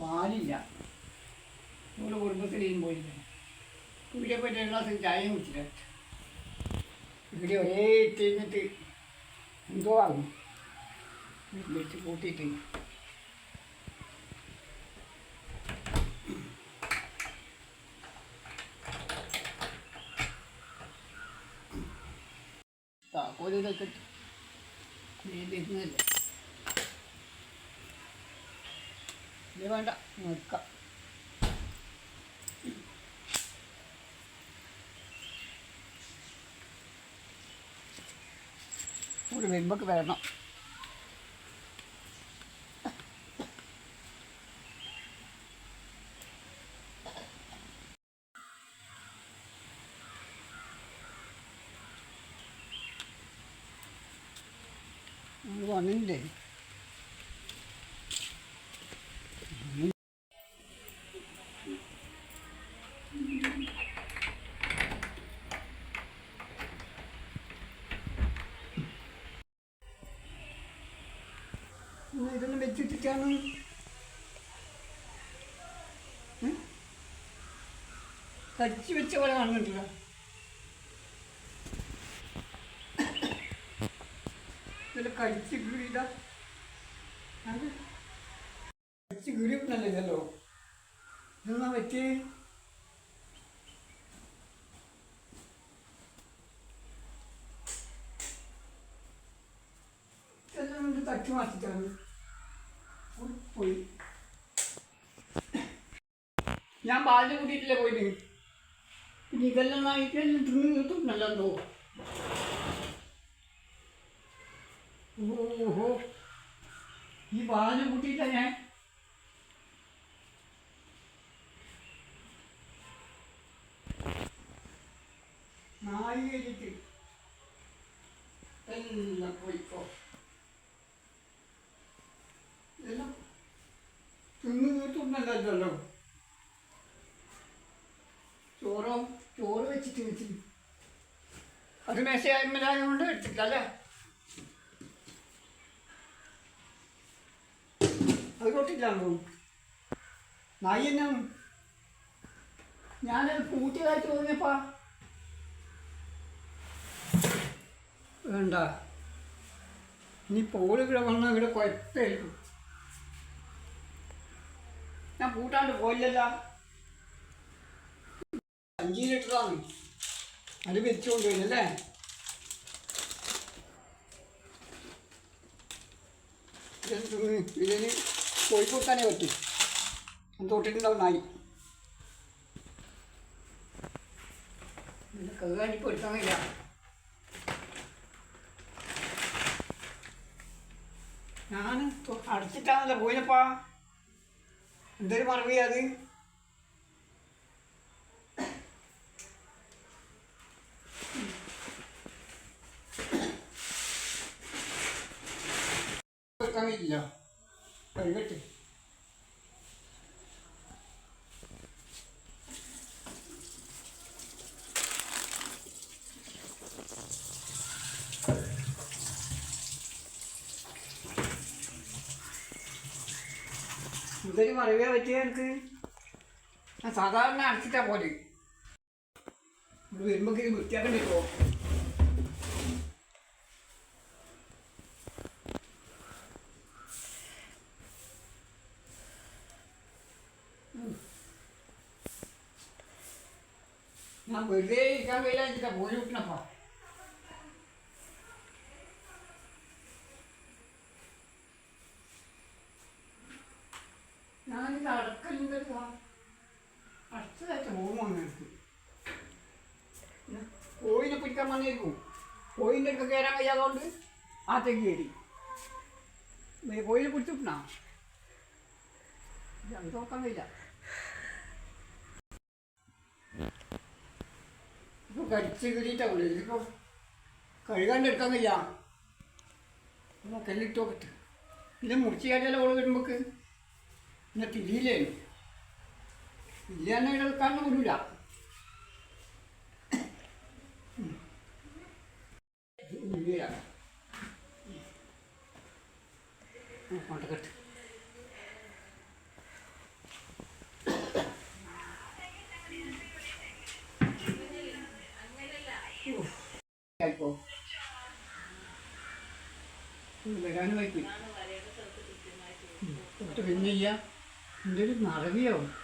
പാലില്ല. നമ്മുടെ കുടുംബത്തിലേയും പോയില്ല. ഇവിടെ പോയിട്ട് ഒരു ഗ്ലാസ് ചായയും കുടിച്ചില്ല. ഇവിടെ ഒരേ ഇട്ടിരുന്നിട്ട് എന്തോ ആകും. വെച്ച് കൂട്ടിയിട്ട്. താക്കോലിതൊക്കെ നീണ്ടിരുന്നില്ല ഇത് വേണ്ട നോക്കാം. ഒരു വെമ്പക്ക് വരണം. അത് വെച്ചിട്ടാണ് കച്ചി വെച്ച പോലെ കാണുന്നുണ്ടല്ലോ. ഇതിൽ കടിച്ച് കീറിയതാ. അത് കടിച്ച് തട്ടി മാറ്റിട്ടാണ് പോയി. ഞാൻ പാലിന് കൂട്ടിയിട്ടില്ല പോയിട്ട്? പിന്നെ ഇതെല്ലാം നായിട്ട് തിന്ന് കിട്ടുന്നല്ലോ ഓഹോ. ഈ പാലിന് കൂട്ടിയില്ല ഞാൻ നായി കഴിഞ്ഞിട്ട് എല്ലാം പോയിക്കോ എല്ലാം തിന്ന് തീർത്തുണ്ടല്ലോ ചോറോ ചോറ് വെച്ചിട്ട് വെച്ച്. അത് മേശയായ്മലായതുകൊണ്ട് എടുത്തില്ല അല്ലേ? അത് കൊട്ടില്ലാണോ നായി ഞാൻ ഞാനത് കൂട്ടിയതായിട്ട് തോന്നിയപ്പാ. വേണ്ട. ഇനി പോൾ ഇവിടെ വന്നാൽ ഇവിടെ കുഴപ്പമില്ല. ഞാൻ കൂട്ടാണ്ട് പോയില്ലല്ലോ. അഞ്ച് ലിറ്ററാണ്. അത് വെച്ചുകൊണ്ട് കൊണ്ടുപോയില്ലേ ഇതിന് കോഴിക്കോട്ടാനേ പറ്റും. തൊട്ടിട്ടുണ്ടാവും നായി. എടുക്കാൻ കഴിയില്ല ഞാൻ അടച്ചിട്ടാണല്ലോ പോയിനപ്പാ എന്തൊരു മറവിയാ അത് വെക്കാൻ കഴിയില്ല കഴുകട്ടെ എന്തൊരു മറവിയാ പറ്റിയ എനിക്ക് ഞാൻ സാധാരണ അടച്ചിട്ടാ പോലെ ഇവിടെ വരുമ്പോൾ വൃത്തിയാക്കണ്ടേ വൃത്തിയാക്കണ്ടോ ഞാൻ വെറുതെ ഇരിക്കാൻ കഴിയില്ല എന്നിട്ടാ പോയി വിട്ടണപ്പാ. ഞാനിത് അടക്കലിന്റെ അടച്ചതായിട്ട് പോകുമ്പോൾ എനിക്ക് കോഴിനെ പിടിക്കാൻ വന്നിരിക്കും. കോഴിന്റെ അടുത്ത് കയറാൻ കഴിയാതുകൊണ്ട് ആത്തേക്ക് കയറി. കോഴിനെ പിടിച്ചിട്ടാ ഞാൻ കഴിയില്ല ഇപ്പൊ കടിച്ച് കീറിയിട്ടാവില്ല ഇതിപ്പോ കഴുകാണ്ട് എടുക്കാൻ കഴിയാ കല്ലിട്ട് നോക്കട്ടെ ഇത് മുറിച്ച് ഓൾ വരുമ്പോക്ക്? എന്നിട്ട് ഇല്ലേനു ഇല്ലാന്ന് കേൾക്കാനും വിടില്ല കൊണ്ടക്കെട്ട് ആയിപ്പോ വരാനുമായിപ്പോയി Dedim arıyorum.